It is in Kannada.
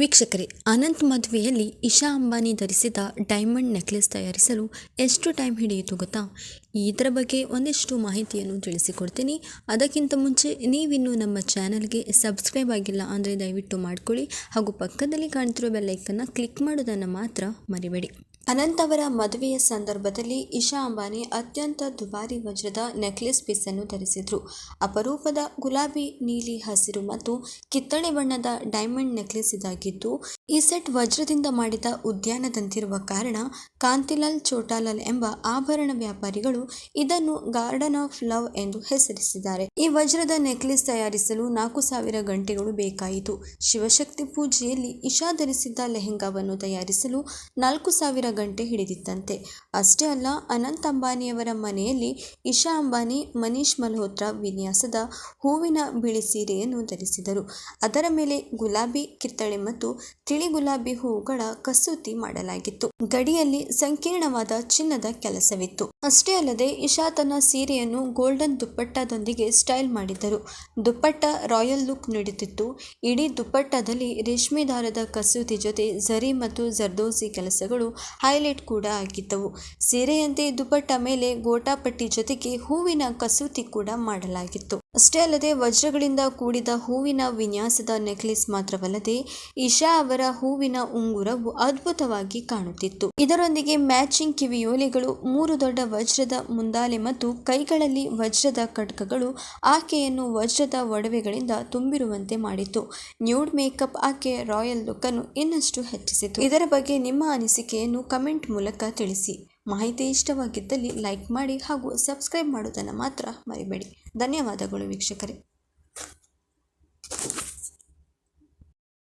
ವೀಕ್ಷಕರೇ, ಅನಂತ್ ಮದುವೆಯಲ್ಲಿ ಇಶಾ ಅಂಬಾನಿ ಧರಿಸಿದ ಡೈಮಂಡ್ ನೆಕ್ಲೆಸ್ ತಯಾರಿಸಲು ಎಷ್ಟು ಟೈಮ್ ಹಿಡಿಯಿತು ಗೊತ್ತಾ? ಇದರ ಬಗ್ಗೆ ಒಂದಿಷ್ಟು ಮಾಹಿತಿಯನ್ನು ತಿಳಿಸಿಕೊಡ್ತೀನಿ. ಅದಕ್ಕಿಂತ ಮುಂಚೆ ನೀವಿನ್ನೂ ನಮ್ಮ ಚಾನಲ್ಗೆ ಸಬ್ಸ್ಕ್ರೈಬ್ ಆಗಿಲ್ಲ ಅಂದರೆ ದಯವಿಟ್ಟು ಮಾಡ್ಕೊಳ್ಳಿ ಹಾಗೂ ಪಕ್ಕದಲ್ಲಿ ಕಾಣ್ತಿರೋ ಬೆಲ್ಲೈಕನ್ನು ಕ್ಲಿಕ್ ಮಾಡೋದನ್ನು ಮಾತ್ರ ಮರಿಬೇಡಿ. ಅನಂತ್ ಅವರ ಮದುವೆಯ ಸಂದರ್ಭದಲ್ಲಿ ಇಶಾ ಅಂಬಾನಿ ಅತ್ಯಂತ ದುಬಾರಿ ವಜ್ರದ ನೆಕ್ಲೆಸ್ ಪೀಸನ್ನು ಧರಿಸಿದ್ರು. ಅಪರೂಪದ ಗುಲಾಬಿ ನೀಲಿ ಹಸಿರು ಮತ್ತು ಕಿತ್ತಳೆ ಬಣ್ಣದ ಡೈಮಂಡ್ ನೆಕ್ಲೆಸ್ ಇದಾಗಿದ್ದು ಈ ಸೆಟ್ ವಜ್ರದಿಂದ ಮಾಡಿದ ಉದ್ಯಾನದಂತಿರುವ ಕಾರಣ ಕಾಂತಿಲಾಲ್ ಚೋಟಾಲಾಲ್ ಎಂಬ ಆಭರಣ ವ್ಯಾಪಾರಿಗಳು ಇದನ್ನು ಗಾರ್ಡನ್ ಆಫ್ ಲವ್ ಎಂದು ಹೆಸರಿಸಿದ್ದಾರೆ. ಈ ವಜ್ರದ ನೆಕ್ಲೆಸ್ ತಯಾರಿಸಲು ನಾಲ್ಕು ಸಾವಿರ ಗಂಟೆಗಳು ಬೇಕಾಯಿತು. ಶಿವಶಕ್ತಿ ಪೂಜೆಯಲ್ಲಿ ಇಶಾ ಧರಿಸಿದ್ದ ಲೆಹೆಂಗಾವನ್ನು ತಯಾರಿಸಲು ನಾಲ್ಕು ಸಾವಿರ ಗಂಟೆ ಹಿಡಿದಿತ್ತಂತೆ. ಅಷ್ಟೇ ಅಲ್ಲ, ಅನಂತ್ ಅಂಬಾನಿಯವರ ಮನೆಯಲ್ಲಿ ಇಶಾ ಅಂಬಾನಿ, ಮನೀಶ್ ಮಲ್ಹೋತ್ರಾ ವಿನ್ಯಾಸದ ಹೂವಿನ ಬಿಳಿ ಸೀರೆಯನ್ನು ಧರಿಸಿದರು. ಅದರ ಮೇಲೆ ಗುಲಾಬಿ ಕಿತ್ತಳೆ ಮತ್ತು ತಿಳಿ ಗುಲಾಬಿ ಹೂಗಳ ಕಸೂತಿ ಮಾಡಲಾಗಿತ್ತು. ಗಡಿಯಲ್ಲಿ ಸಂಕೀರ್ಣವಾದ ಚಿನ್ನದ ಕೆಲಸವಿತ್ತು. ಅಷ್ಟೇ ಅಲ್ಲದೆ ಇಶಾ ತನ್ನ ಸೀರೆಯನ್ನು ಗೋಲ್ಡನ್ ದುಪ್ಪಟ್ಟದೊಂದಿಗೆ ಸ್ಟೈಲ್ ಮಾಡಿದ್ದರು. ದುಪ್ಪಟ್ಟ ರಾಯಲ್ ಲುಕ್ ನೀಡುತ್ತಿತ್ತು. ಇಡೀ ದುಪ್ಪಟ್ಟದಲ್ಲಿ ರೇಷ್ಮೆ ದಾರದ ಕಸೂತಿ ಜೊತೆ ಝರಿ ಮತ್ತು ಜರ್ದೋಸಿ ಕೆಲಸಗಳು ಹೈಲೈಟ್ ಕೂಡ ಆಗಿದ್ದವು. ಸೀರೆಯಂತೆ ದುಪ್ಪಟ್ಟ ಮೇಲೆ ಗೋಟಾಪಟ್ಟಿ ಜೊತೆಗೆ ಹೂವಿನ ಕಸೂತಿ ಕೂಡ ಮಾಡಲಾಗಿತ್ತು. ಅಷ್ಟೇ ಅಲ್ಲದೆ ವಜ್ರಗಳಿಂದ ಕೂಡಿದ ಹೂವಿನ ವಿನ್ಯಾಸದ ನೆಕ್ಲೆಸ್ ಮಾತ್ರವಲ್ಲದೆ ಇಶಾ ಅವರ ಹೂವಿನ ಉಂಗುರವು ಅದ್ಭುತವಾಗಿ ಕಾಣುತ್ತಿತ್ತು. ಇದರೊಂದಿಗೆ ಮ್ಯಾಚಿಂಗ್ ಕಿವಿಯೋಲೆಗಳು, ಮೂರು ದೊಡ್ಡ ವಜ್ರದ ಮುಂದಾಲೆ ಮತ್ತು ಕೈಗಳಲ್ಲಿ ವಜ್ರದ ಖಡ್ಗಗಳು ಆಕೆಯನ್ನು ವಜ್ರದ ಒಡವೆಗಳಿಂದ ತುಂಬಿರುವಂತೆ ಮಾಡಿತು ನ್ಯೂಡ್ ಮೇಕಪ್ ಆಕೆ ರಾಯಲ್ ಲುಕ್ ಅನ್ನು ಇನ್ನಷ್ಟು ಹೆಚ್ಚಿಸಿತು. ಇದರ ಬಗ್ಗೆ ನಿಮ್ಮ ಅನಿಸಿಕೆಯನ್ನು ಕಮೆಂಟ್ ಮೂಲಕ ತಿಳಿಸಿ. ಮಾಹಿತಿ ಇಷ್ಟವಾಗಿದ್ದಲ್ಲಿ ಲೈಕ್ ಮಾಡಿ ಹಾಗೂ ಸಬ್ಸ್ಕ್ರೈಬ್ ಮಾಡೋದನ್ನು ಮಾತ್ರ ಮರಿಬೇಡಿ. ಧನ್ಯವಾದಗಳು ವೀಕ್ಷಕರೇ.